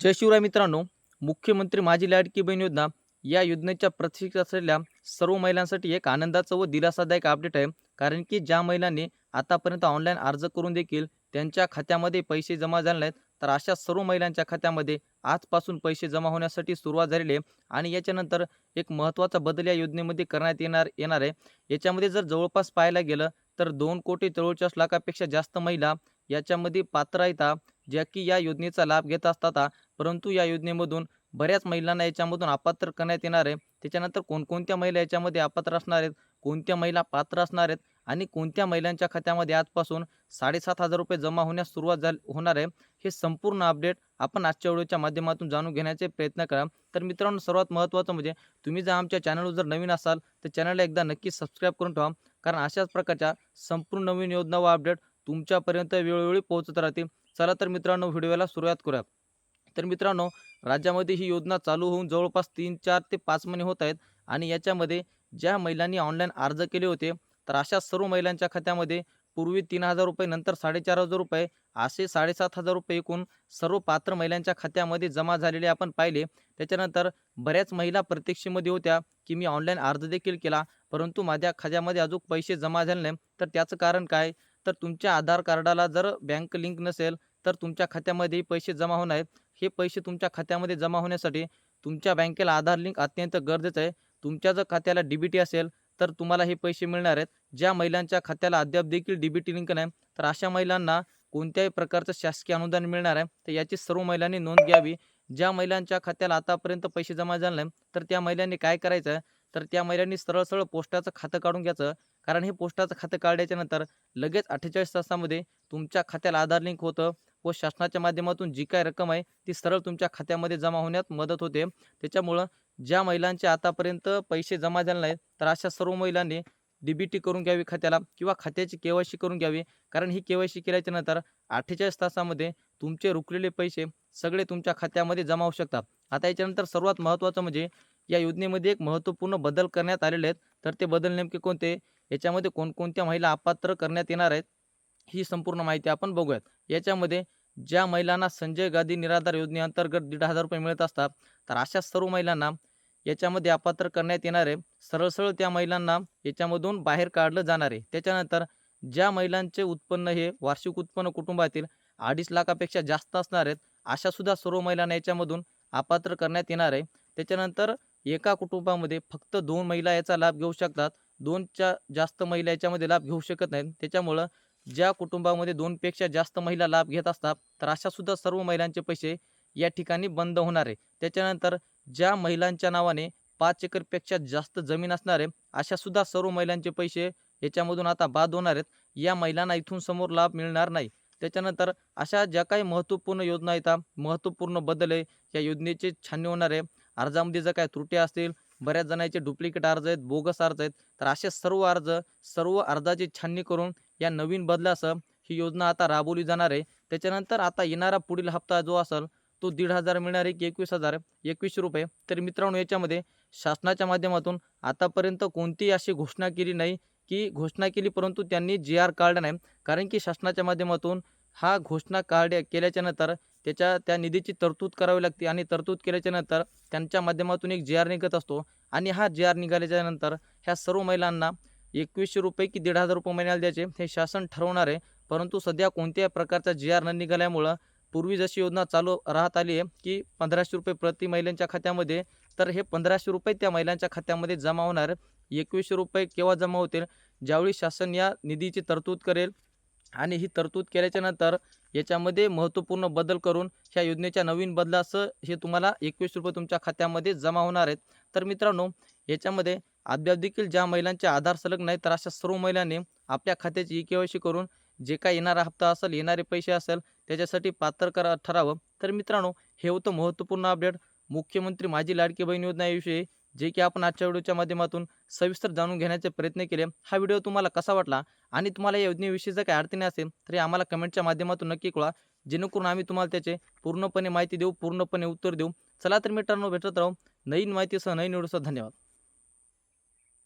जय शिवराय मित्रांनो मुख्यमंत्री माझी लाडकी बहीण योजना या योजनेच्या प्रतीक्षेत असलेल्या सर्व महिलांसाठी एक आनंदाचं व दिलासादायक अपडेट आहे. कारण की ज्या महिलांनी आतापर्यंत ऑनलाईन अर्ज करून देखील त्यांच्या खात्यामध्ये पैसे जमा झाले नाहीत तर अशा सर्व महिलांच्या खात्यामध्ये आजपासून पैसे जमा होण्यासाठी सुरुवात झालेली आहे. आणि याच्यानंतर एक महत्त्वाचा बदल या योजनेमध्ये करण्यात येणार येणार आहे. याच्यामध्ये जर जवळपास पाहायला गेलं तर दोन कोटी चव्वेचाळीस लाखापेक्षा जास्त महिला याच्यामध्ये पात्र आहेत. ज्या की या योजनेचा लाभ घेत असतात परंतु या योजनेमधून बऱ्याच महिलांना याच्यामधून अपात्र करण्यात येणार आहे. त्याच्यानंतर कोणकोणत्या महिला याच्यामध्ये अपात्र असणार आहेत? कोणत्या महिला पात्र असणार आहेत? आणि कोणत्या महिलांच्या खात्यामध्ये आजपासून साडेसात हजार रुपये जमा होण्यास सुरुवात झाली होणार आहे? हे संपूर्ण अपडेट आपण आजच्या व्हिडिओच्या माध्यमातून जाणून घेण्याचे प्रयत्न करा. तर मित्रांनो सर्वात महत्त्वाचं म्हणजे तुम्ही जर आमच्या चॅनलवर जर नवीन असाल तर चॅनलला एकदा नक्की सबस्क्राईब करून ठेवा. कारण अशाच प्रकारच्या संपूर्ण नवीन योजना व अपडेट तुमच्यापर्यंत वेळोवेळी पोहोचत राहतील. चला तर मित्रांनो व्हिडिओला सुरुवात करूया तर मित्रांनो राज्यामध्ये ही योजना चालू होऊन जवळपास तीन चार ते पाच महिने होत आहेत आणि याच्यामध्ये ज्या महिलांनी ऑनलाईन अर्ज केले होते तर अशा सर्व महिलांच्या खात्यामध्ये पूर्वी तीन हजार रुपये नंतर साडेचार हजार रुपये असे साडेसात हजार रुपये एकूण सर्व पात्र महिलांच्या खात्यामध्ये जमा झालेले आपण पाहिले. त्याच्यानंतर बऱ्याच महिला प्रतीक्षेमध्ये होत्या की मी ऑनलाईन अर्ज देखील केला परंतु माझ्या खात्यामध्ये अजून पैसे जमा झाले नाही तर त्याचं कारण काय? तर तुमच्या आधार कार्डाला जर बँक लिंक नसेल तर तुमच्या खात्यामध्ये पैसे जमा होणार आहेत. हे पैसे तुमच्या खात्यामध्ये जमा होण्यासाठी तुमच्या बँकेला आधार लिंक अत्यंत गरजेचं आहे. तुमच्या जर खात्याला डी बी टी असेल तर तुम्हाला हे पैसे मिळणार आहेत. ज्या महिलांच्या खात्याला अद्याप देखील डी बी टी लिंक नाही तर अशा महिलांना कोणत्याही प्रकारचं शासकीय अनुदान मिळणार आहे. तर याची सर्व महिलांनी नोंद घ्यावी. ज्या महिलांच्या खात्याला आतापर्यंत पैसे जमा झाले नाही तर त्या महिलांनी काय करायचं? आहे तर त्या महिलांनी सरळ सरळ पोस्टाचं खातं काढून घ्यायचं. कारण हे पोस्टाचं खातं काढायच्यानंतर लगेच अठ्ठेचाळीस तासामध्ये तुमच्या खात्याला आधार लिंक होतं. व शासनाच्या माध्यमातून जी काय रक्कम आहे ती सरळ तुमच्या खात्यामध्ये जमा होण्यात मदत होते. त्याच्यामुळं ज्या महिलांचे आतापर्यंत पैसे जमा झाले नाहीत तर अशा सर्व महिलांनी डी बी टी करून घ्यावी खात्याला किंवा खात्याची केवायसी सी करून घ्यावी. कारण ही केवायसी सी केल्याच्यानंतर अठ्ठेचाळीस तासामध्ये तुमचे रुकलेले पैसे सगळे तुमच्या खात्यामध्ये जमा होऊ शकतात. आता याच्यानंतर सर्वात महत्त्वाचं म्हणजे या योजनेमध्ये एक महत्त्वपूर्ण बदल करण्यात आलेले आहेत. तर ते बदल नेमके कोणते? याच्यामध्ये कोणकोणत्या महिला अपात्र करण्यात येणार आहेत? ही संपूर्ण माहिती आपण बघूयात. याच्यामध्ये ज्या महिलांना संजय गांधी निराधार योजनेअंतर्गत दीड हजार रुपये मिळत असतात तर अशा सर्व महिलांना याच्यामध्ये अपात्र करण्यात येणार आहे. सरळ सरळ त्या महिलांना याच्यामधून बाहेर काढलं जाणार आहे. त्याच्यानंतर ज्या महिलांचे उत्पन्न हे वार्षिक उत्पन्न कुटुंबातील अडीच लाखापेक्षा जास्त असणार आहेत अशा सुद्धा सर्व महिलांना याच्यामधून अपात्र करण्यात येणार आहे. त्याच्यानंतर एका कुटुंबामध्ये फक्त दोन महिला याचा लाभ घेऊ शकतात. दोनच्या जास्त महिला याच्यामध्ये लाभ घेऊ शकत नाहीत. त्याच्यामुळं ज्या कुटुंबामध्ये दोनपेक्षा जास्त महिला लाभ घेत असतात तर अशासुद्धा सर्व महिलांचे पैसे या ठिकाणी बंद होणार आहे. त्याच्यानंतर ज्या महिलांच्या नावाने पाच एकरपेक्षा जास्त जमीन असणार आहे अशासुद्धा सर्व महिलांचे पैसे याच्यामधून आता बाद होणार आहेत. या महिलांना इथून समोर लाभ मिळणार नाही. त्याच्यानंतर अशा ज्या काही महत्त्वपूर्ण योजना आहेत महत्त्वपूर्ण बदल आहे. या योजनेचे छाननी होणार आहे. अर्जामध्ये जर काही त्रुटी असतील बऱ्याच जणांचे डुप्लिकेट अर्ज आहेत बोगस अर्ज आहेत. तर असे सर्व अर्ज सर्व अर्जाची छाननी करून या नवीन बदलासह ही योजना आता राबवली जाणार आहे. त्याच्यानंतर आता येणारा पुढील हप्ता जो असेल तो दीड हजार मिळणार आहे की एकवीस हजार एकवीसशे रुपये. तर मित्रांनो याच्यामध्ये शासनाच्या माध्यमातून आतापर्यंत कोणतीही अशी घोषणा केली नाही की घोषणा केली परंतु त्यांनी जी आर काढला नाही. कारण की शासनाच्या माध्यमातून हा घोषणा काढल्या केल्याच्यानंतर त्याच्या त्या निधीची तरतूद करावी लागते आणि तरतूद केल्याच्यानंतर त्यांच्या माध्यमातून एक जी आर निघत असतो. आणि हा जी आर निघाल्याच्या नंतर ह्या सर्व महिलांना एकवीसशे रुपये की दीड हजार रुपये महिन्याला द्यायचे हे शासन ठरवणार. आहे परंतु सध्या कोणत्याही प्रकारचा जी आर न निघाल्यामुळं पूर्वी जशी योजना चालू राहत आली आहे की पंधराशे रुपये प्रति महिलांच्या खात्यामध्ये तर हे पंधराशे रुपये त्या महिलांच्या खात्यामध्ये जमा होणार. एकवीसशे रुपये केव्हा जमा होतील? ज्यावेळी शासन या निधीची तरतूद करेल आणि ही तरतूद केल्याच्यानंतर याच्यामध्ये महत्त्वपूर्ण बदल करून ह्या योजनेच्या नवीन बदलाचं हे तुम्हाला एकवीस रुपये तुमच्या खात्यामध्ये जमा होणार आहेत. तर मित्रांनो याच्यामध्ये अद्याप देखील ज्या महिलांचे आधार सलग नाही तर अशा सर्व महिलांनी आपल्या खात्याची ई के करून जे काय येणारा हप्ता असेल येणारे पैसे असेल त्याच्यासाठी पात्र करा ठरावं. तर मित्रांनो हे होतं महत्त्वपूर्ण अपडेट. मुख्यमंत्री माझी लाडकी बहीण योजनाविषयी जे की आपण आजच्या व्हिडिओच्या माध्यमातून सविस्तर जाणून घेण्याचे प्रयत्न केले. हा व्हिडिओ तुम्हाला कसा वाटला आणि तुम्हाला या योजनेविषयी जर काही अडचणी असेल तरी आम्हाला कमेंटच्या माध्यमातून नक्की कळा जेणेकरून आम्ही तुम्हाला त्याचे पूर्णपणे माहिती देऊ पूर्णपणे उत्तर देऊ. चला तर मित्रांनो भेटत राहू. नवीन माहितीसह नवीन व्हिडिओसह धन्यवाद.